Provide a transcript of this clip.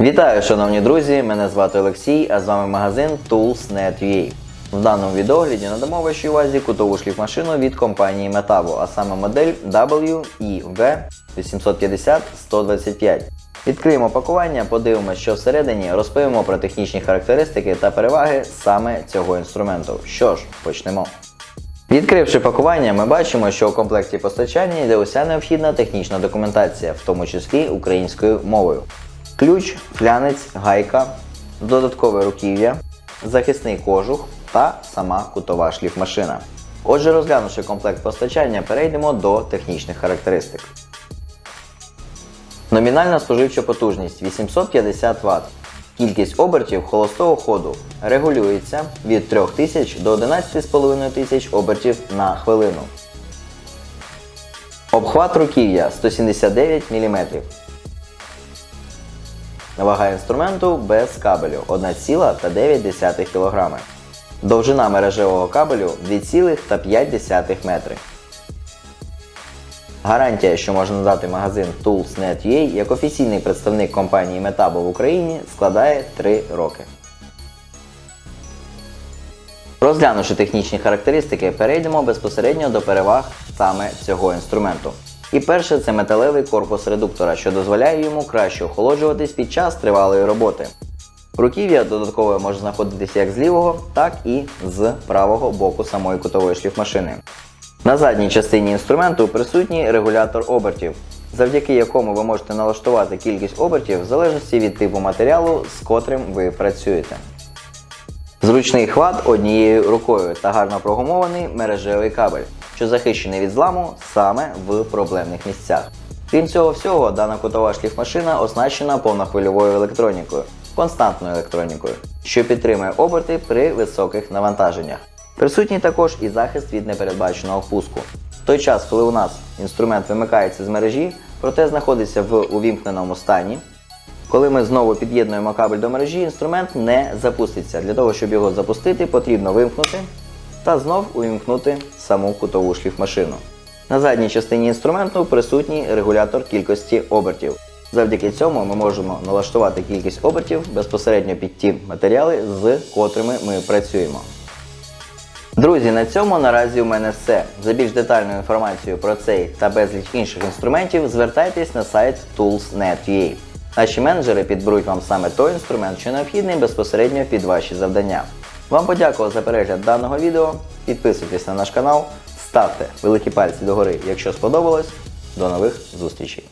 Вітаю, шановні друзі! Мене звати Олексій, а з вами магазин Tools.net.ua. В даному відогляді надамо вашій увазі кутову шліфмашину від компанії Metabo, а саме модель WEV 850-125. Відкриємо пакування, подивимося, що всередині, розповімо про технічні характеристики та переваги саме цього інструменту. Що ж, почнемо. Відкривши пакування, ми бачимо, що у комплекті постачання йде уся необхідна технічна документація, в тому числі українською мовою. Ключ, флянець, гайка, додаткове руків'я, захисний кожух та сама кутова шліфмашина. Отже, розглянувши комплект постачання, перейдемо до технічних характеристик. Номінальна споживча потужність 850 Вт. Кількість обертів холостого ходу регулюється від 3000 до 115,5 тисяч обертів на хвилину. Обхват руків'я 179 мм. Вага інструменту без кабелю 1,9 кг. Довжина мережевого кабелю 2,5 метри. Гарантія, що може надати магазин Tools.net.ua як офіційний представник компанії Metabo в Україні, складає 3 роки. Розглянувши технічні характеристики, перейдемо безпосередньо до переваг саме цього інструменту. І перше це металевий корпус редуктора, що дозволяє йому краще охолоджуватись під час тривалої роботи. Руків'я додатково може знаходитися як з лівого, так і з правого боку самої кутової шліфмашини. На задній частині інструменту присутній регулятор обертів, завдяки якому ви можете налаштувати кількість обертів в залежності від типу матеріалу, з котрим ви працюєте. Зручний хват однією рукою та гарно прогумований мережевий кабель, що захищений від зламу саме в проблемних місцях. Крім цього всього, дана кутова шліфмашина оснащена повнохвильовою електронікою, константною електронікою, що підтримує оберти при високих навантаженнях. Присутній також і захист від непередбаченого впуску. В той час, коли у нас інструмент вимикається з мережі, проте знаходиться в увімкненому стані, коли ми знову під'єднуємо кабель до мережі, інструмент не запуститься. Для того, щоб його запустити, потрібно вимкнути та знов увімкнути саму кутову шліфмашину. На задній частині інструменту присутній регулятор кількості обертів. Завдяки цьому ми можемо налаштувати кількість обертів безпосередньо під ті матеріали, з котрими ми працюємо. Друзі, на цьому наразі у мене все. За більш детальною інформацією про цей та безліч інших інструментів звертайтесь на сайт tools.net.ua. Наші менеджери підберуть вам саме той інструмент, що необхідний безпосередньо під ваші завдання. Вам подякував за перегляд даного відео. Підписуйтесь на наш канал, ставте великі пальці догори, якщо сподобалось. До нових зустрічей!